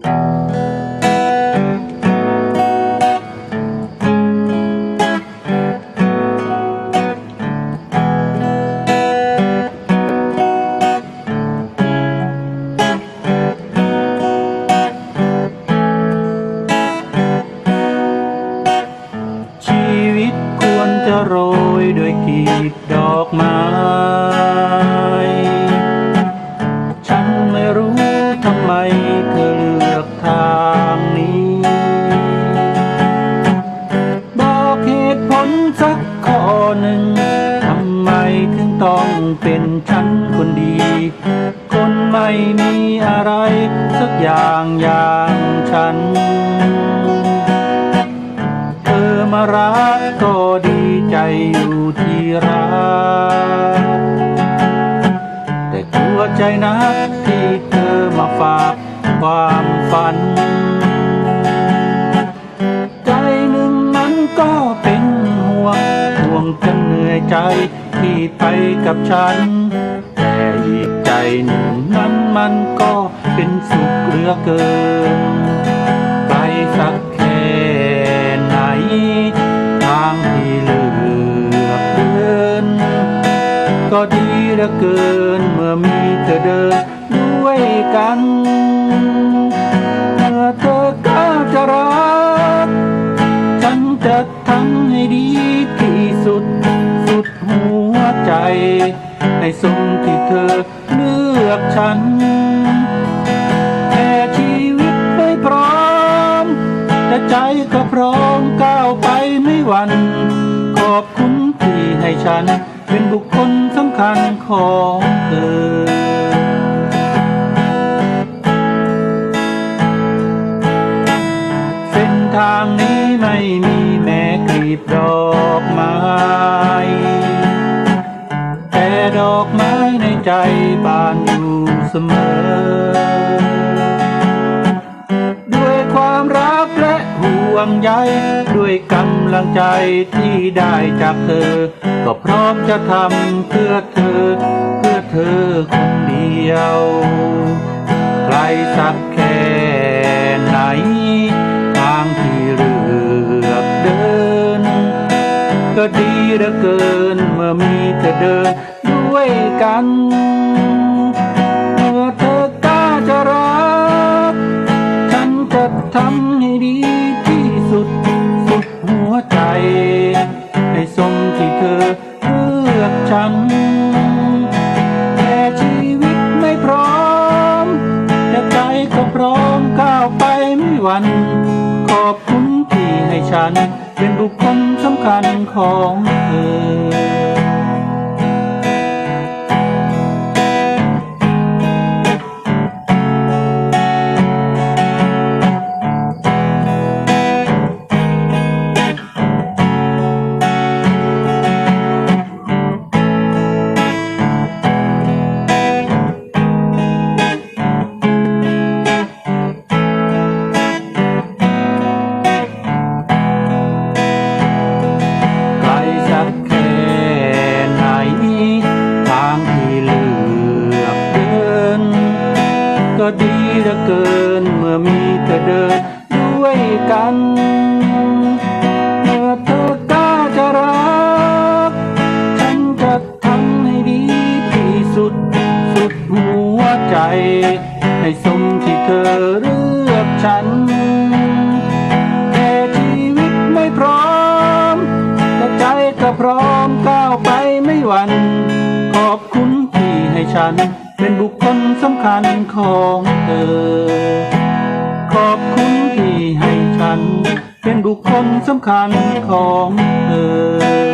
ชีวิตควรจะโรยด้วยกีบดอกไม้ ทำไมถึงต้องเป็นฉันคนดี คนไม่มีอะไรสักอย่างอย่างฉัน เธอมารักก็ดีใจอยู่ที่รักแต่กลัวใจนะ ใจที่ไปกับฉัน แต่อีกใจหนึ่งนั้นมันก็เป็นสุขเหลือเกินไปสักแค่ไหน ทางที่เลือกเดิน ก็ดีเหลือเกินเมื่อมีเธอเดินด้วยกันเมื่อเธอก้าจะรักฉันจะทำให้ดี สมที่เธอเลือกฉันแต่ชีวิตไม่พร้อม แต่ใจก็พร้อมก้าวไปไม่หวั่นขอบคุณที่ให้ฉัน เป็นบุคคลสำคัญของเธอเส้นทางนี้ไม่มีแม้กลีบดอกไม้ อกไม้ในใจบานอยู่เสมอ ด้วยความรักและห่วงใยด้วยกำลังใจที่ได้จากเธอ ก็พร้อมจะทำเพื่อเธอ เพื่อเธอคนเดียวไกลสักแค่ไหนทางที่เลือกเดิน ก็ดีเหลือเกินเมื่อมีเธอเดิน ด้วยกันเมื่อเธอกล้าจะรัก ฉันจะทำให้ดีที่สุด สุดหัวใจ ให้สมที่เธอเลือกฉัน แต่ชีวิตไม่พร้อม แต่ใจก็พร้อมก้าวไปไม่หวั่นขอบคุณที่ให้ฉัน เป็นบุคคลสำคัญของเธอ เหลือเกิน เมื่อมีเธอเดินด้วยกัน เมื่อเธอกล้าจะรัก ฉันจะทำให้ดีที่สุด สุดหัวใจ ให้สมที่เธอเลือกฉันแต่ชีวิตไม่พร้อมแต่ใจก็พร้อมก้าวไปไม่หวั่นขอบคุณที่ให้ฉัน เป็นบุคคลสำคัญของเธอ ขอบคุณที่ให้ฉัน เป็นบุคคลสำคัญของเธอ